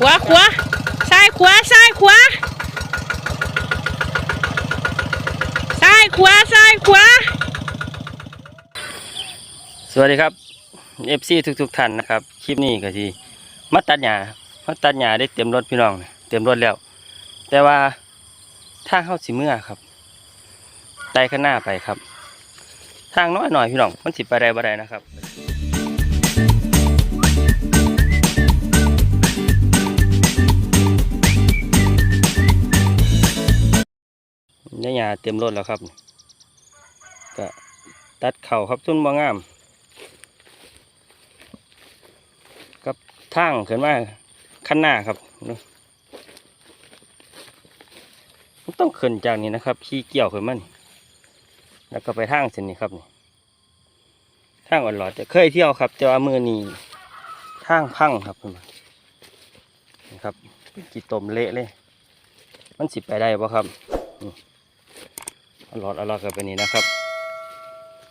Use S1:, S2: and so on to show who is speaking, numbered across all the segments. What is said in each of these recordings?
S1: ขวาขวาซ้ายขวาซ้ายขวาซ้ายขวาซ้ายขวา
S2: สวัสดีครับ FC ทุกทุกๆท่านนะครับคลิปนี้ก็ทีมาตัดหญ้ามาตัดหญ้าได้เต็มรถพี่น้องเต็มรถแล้ว แต่ว่าทางเข้าสิเมื่อครับไต่ข้างหน้าไปครับ ทางน้อยหน่อยพี่น้องมันสิไปได้บ่ได้นะครับ ได้หญ้าเต็มรถแล้วครับก็ตัดเข่าครับต้นบ่งามกับทางเขึ้นมาขั้นหน้าครับต้องเขึ้นจากนี้นะครับขี่เกี่ยวเขึ้นมานี่แล้วก็ไปทางเส้นนี้ครับนี่ทางอ่อนหลอดจะเคยเที่ยวครับแต่ว่ามือนี้ทางพังครับเพิ่นครับกี่ตมเละเลย มันสิไปได้ปะครับ อ่อนหลอดอ่อนหลอดกันไปนี่นะครับ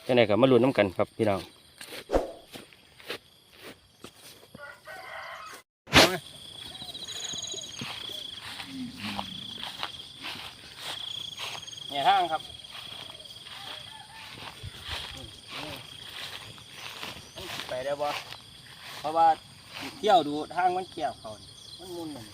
S2: จังไดก็มาลุ้นน้ำกันครับพี่น้องเนี่ยทางครับไปได้บ่เพราะว่าเที่ยวดูทางมันเกี่ยวเขานี่มันมุนหนึ่ง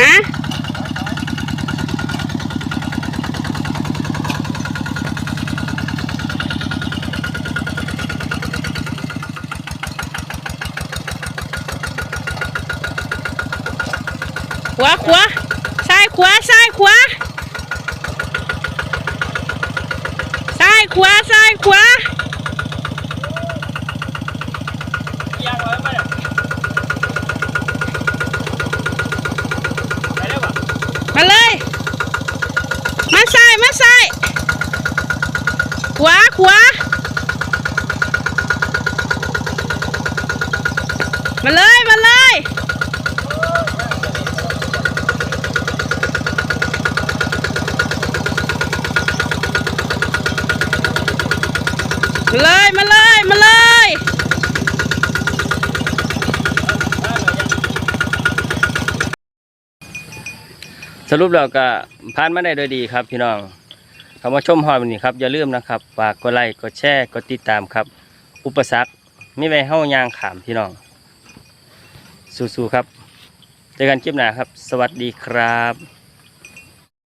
S1: ฮะขวาขวาซ้ายขวาซ้ายขวาซ้ายขวาซ้ายขวา
S2: เกี่ยวไว้ไหมเนี่ยไปได้ปะ
S1: มาเลย มาซ้ายมาซ้าย ขวาขวามาเลย มาเลย มาเลย มาเลย มาเลย
S2: สรุปแล้วก็ผ่านมาได้โดยดีครับพี่น้อง คำว่าชมหอยวันนี้ครับอย่าลืมนะครับฝากกดไลค์กดแชร์กดติดตามครับ อุปสรรคไม่ไปเฮ้ายางขามพี่น้อง สู้ๆครับเจอกันคลิปหน้าครับ สวัสดีครับ